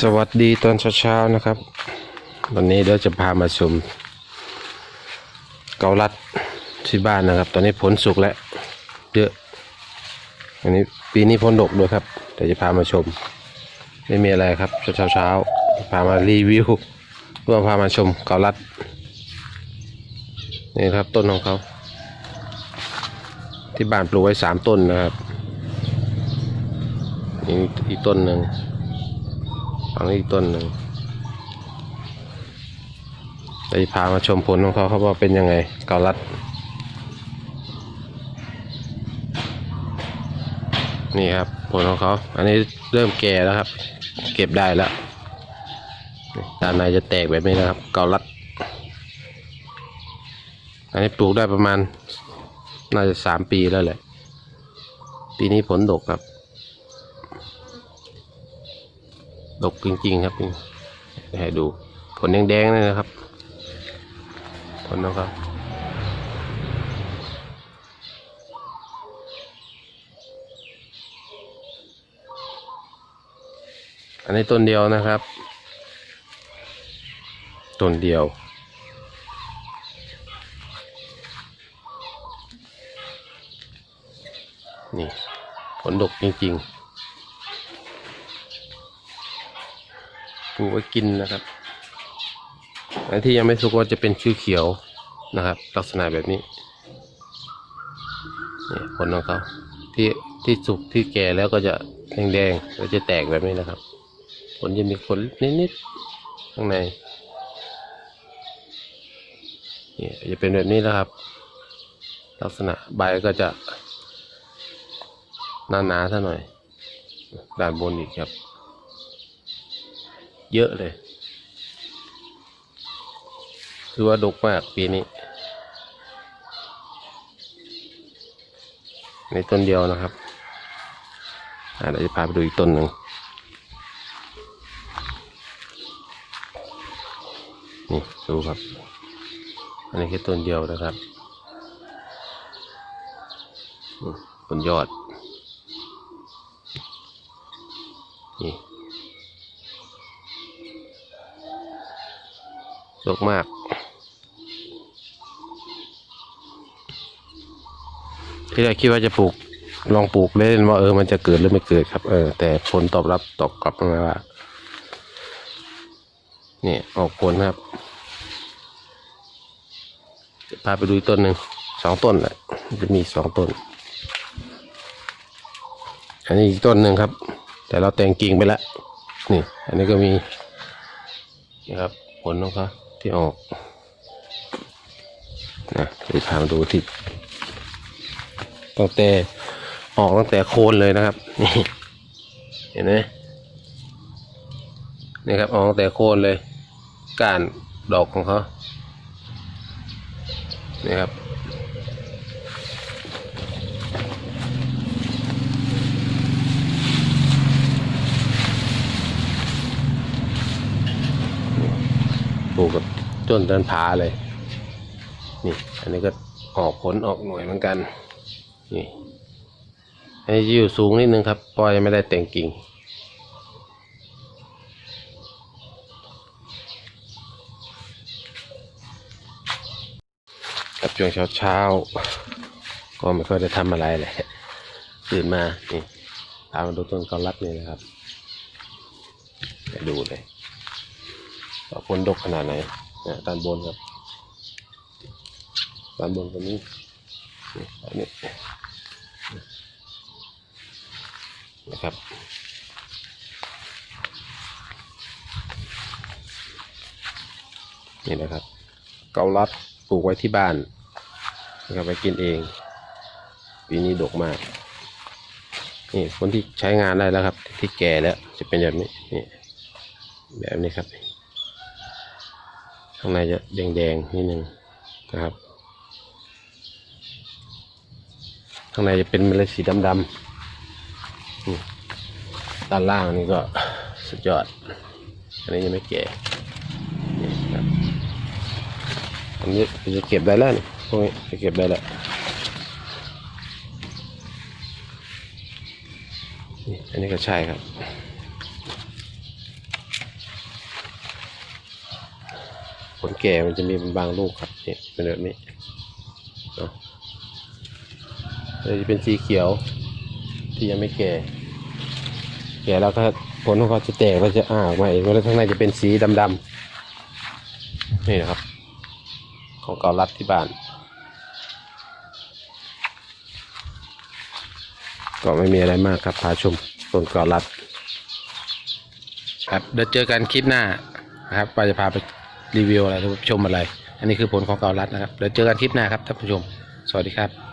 สวัสดีตอนเช้าๆนะครับ วันนี้เดี๋ยวจะพามาชมเกาลัดที่บ้านนะครับ ตอนนี้ผลสุกแล้วเยอะอันนี้ปีนี้ผลดกด้วยครับเดี๋ยวจะพามาชม ไม่มีอะไรครับเช้าๆพามารีวิวเพื่อพามาชมเกาลัดนี่ครับต้นของเขา ที่บ้านปลูกไว้สามต้นนะครับอีกอีกต้นหนึ่ง ฝั่งนี้อีกต้นหนึ่งไปพามาชมผลของเขาเขาว่าเป็นยังไงเกาลัด นี่ครับผลของเขา อันนี้เริ่มแก่แล้วครับ เก็บได้แล้วด้านในจะแตกแบบนี้นะครับ เกาลัด อันนี้ปลูกได้ประมาณ น่าจะสามปีแล้วแหละ ปีนี้ผลดกครับ ดกจริง ๆ ครับนี่ให้ดูผลแดงๆเลยนะครับ ผลนะครับ อันนี้ต้นเดียวนะครับ ต้นเดียวนี่ผลดกจริง ๆ ปลูกไว้กินนะครับอันที่ยังไม่สุกก็จะเป็นชื่อเขียวๆนะครับ ลักษณะแบบนี้นี่ผลของเขาที่ที่สุกที่แก่แล้วก็จะแดงๆแล้วจะแตกแบบนี้นะครับผลจะมีขนนิดๆข้างในนี่จะเป็นแบบนี้นะครับ ลักษณะใบก็จะหนาๆซะหน่อยด้านบนอีกครับ เยอะเลย ถือว่าดกมากปีนี้ ในต้นเดียวนะครับอาเดี๋ยวจะพาไปดูอีกต้นหนึ่งนี่ดูครับ อันนี้แค่ต้นเดียวนะครับบนยอด ดกมาก ที่แรกคิดว่าจะปลูกลองปลูกเล่นว่าเออมันจะเกิดหรือไม่เกิดครับ เออ แต่ผลตอบรับตอบกลับมาว่านี่ยออกผลครับจะพาไปดูอีกต้นหนึ่งสองต้นแหละจะมีสองต้น อันนี้อีกต้นหนึ่งครับ แต่เราแต่งกิ่งไปแล้วนี่ อันนี้ก็มีนี่ครับผลของเขา ที่ออกนะเดี๋ยวพามาดูที่ตั้งแต่ออกตั้งแต่โคนเลยนะครับนี่เห็นไหมนี่ครับออกตั้งแต่โคนเลยก้านดอกของเขานี่ครับ ปลูกกับต้นเดินผาเลย นี่ อันนี้ก็ออกผลออกหน่วยเหมือนกัน นี่อันนี้อยู่สูงนิดนึงครับเพราะยังไม่ได้แต่งกิ่ง กับช่วงเช้าเช้าก็ไม่ค่อยได้ทำอะไรเลยตื่นมา นี่ตามาดูต้นเกาลัดนี่นะครับไปดูเลย ว่าผลดกขนาดไหนเนี่ยด้านบนครับด้านบนตรงนี้นี่อันนี้นะครับนี่นะครับ เกาลัดปลูกไว้ที่บ้านนะครับไปกินเอง ปีนี้ดกมาก นี่คนที่ใช้งานได้แล้วครับ ที่แก่แล้วจะเป็นแบบนี้นี่แบบนี้ครับ ข้างในจะแดงๆนิดนึงนะครับ ข้างในจะเป็นเมล็ดสีดำๆด้านล่างนี่ก็สุดยอด อันนี้ยังไม่แก่นี่ครับอันนี้จะเก็บได้แล้วนี่พวกนี้จะเก็บได้แล้วนี่อันนี้ก็ใช่ครับ ผล แก่มันจะมีเป็นบางลูกครับนี่เป็นแบบนี้เนาะจะเป็นสีเขียวที่ยังไม่แก่ แก่แล้วก็ผลของเขาจะแตกแล้วจะอ้าออกมาเองแล้วข้างในจะเป็นสีดำๆนี่นะครับ ของเกาลัดที่บ้าน ก็ไม่มีอะไรมากครับพาชมต้นเกาลัด ครับเดี๋ยวเจอกันคลิปหน้านะครับว่าจะพาไป รีวิวอะไรชมอะไร อันนี้คือผลของเกาลัดนะครับเดี๋ยวเจอกันคลิปหน้าครับท่านผู้ชม สวัสดีครับ